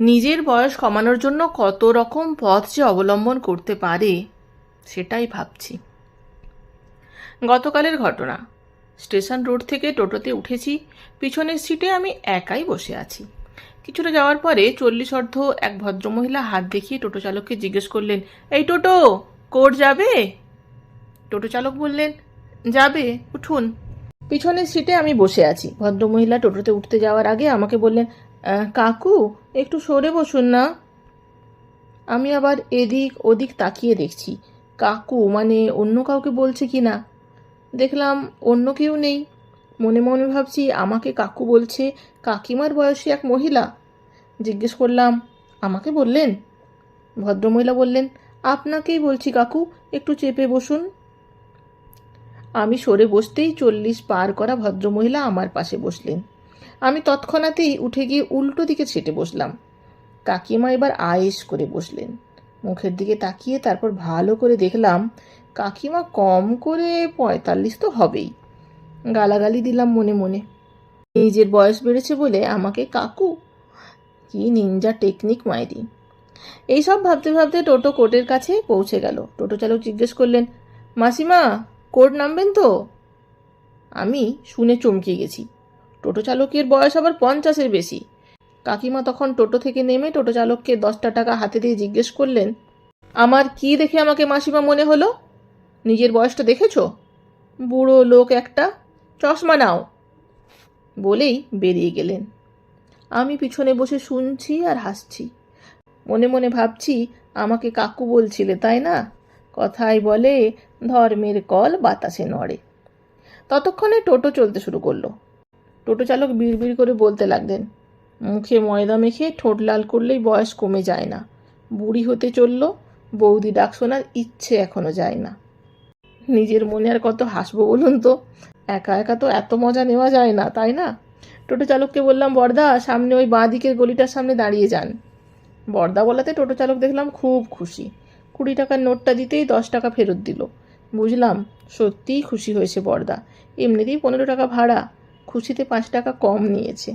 নিজের বয়স কমানোর জন্য কত রকম পথ যে অবলম্বন করতে পারে সেটাই ভাবছি। গতকালের ঘটনা। স্টেশন রোড থেকে টোটোতে উঠেছি পিছনের সিটে আমি একাই বসে আছি। কিছুটা যাওয়ার পরে চল্লিশ অর্ধ এক ভদ্রমহিলা হাত দেখিয়ে টোটো চালককে জিজ্ঞেস করলেন এই টোটো কোর্ট যাবে? টোটো চালক বললেন যাবে উঠুন। পিছনের সিটে আমি বসে আছি। ভদ্রমহিলা টোটোতে উঠতে যাওয়ার আগে আমাকে বললেন "আহ, কাকু, একটু সরে বসুন না। আমি আবার এদিক ওদিক তাকিয়ে দেখছি। কাকু মানে অন্য কাউকে বলছে কি না? দেখলাম অন্য কেউ নেই। মনে মনে ভাবছি আমাকে কাকু বলছে, কাকিমার বয়সী এক মহিলা। জিজ্ঞেস করলাম, আমাকে বললেন? ভদ্রমহিলা বললেন, আপনাকেই বলছি কাকু, একটু চেপে বসুন। আমি সরে বসতেই চল্লিশ পার করা ভদ্রমহিলা আমার পাশে বসলেন। আমি তৎক্ষণাতেই উঠে গিয়ে উল্টো দিকে ছেটে বসলাম। কাকিমা এবার আয়েস করে বসলেন। মুখের দিকে তাকিয়ে তারপর ভালো করে দেখলাম, কাকিমা কম করে পঁয়তাল্লিশ তো হবেই। গালাগালি দিলাম মনে মনে। নিজের বয়স বেড়েছে বলে আমাকে কাকু, কি নিনজা টেকনিক মাইরি। এইসব ভাবতে ভাবতে টোটো কোর্টের কাছে পৌঁছে গেল। টোটো চালক জিজ্ঞেস করলেন, মাসিমা, কোর্ট নামবেন তো? আমি শুনে চমকে গেছি। টোটো চালকের বয়স আবার পঞ্চাশের বেশি। কাকিমা তখন টোটো থেকে নেমে টোটো চালককে দশটা টাকা হাতে দিয়ে জিজ্ঞেস করলেন, আমার কি দেখে আমাকে মাসিমা মনে হলো? নিজের বয়সটা দেখেছ? বুড়ো লোক একটা, চশমা নাও। বলেই বেরিয়ে গেলেন। আমি পিছনে বসে শুনছি আর হাসছি। মনে মনে ভাবছি, আমাকে কাকু বলছিলে, তাই না? কথাই বলে ধর্মের কল বাতাসে নড়ে। ততক্ষণে টোটো চলতে শুরু করল। টোটো চালক বিড়বিড় করে বলতে লাগলেন, মুখে ময়দা মেখে ঠোঁট লাল করলেই বয়স কমে যায় না। বুড়ি হতে চলল, বৌদি ডাক শোনার ইচ্ছে এখনও যায় না। নিজের মনে আর কত হাসবো বলুন তো? একা একা তো এত মজা নেওয়া যায় না, তাই না? টোটো চালককে বললাম, বর্দা, সামনে ওই বাঁ দিকের গলিটার সামনে দাঁড়িয়ে যান। বর্দা বলাতে টোটো চালক দেখলাম খুব খুশি। কুড়ি টাকার নোটটা দিতেই দশ টাকা ফেরত দিল। বুঝলাম, সত্যিই খুশি হয়েছে বর্দা। এমনিতেই পনেরো টাকা ভাড়া। খুশিতে পাঁচ টাকা কম নিয়েছে।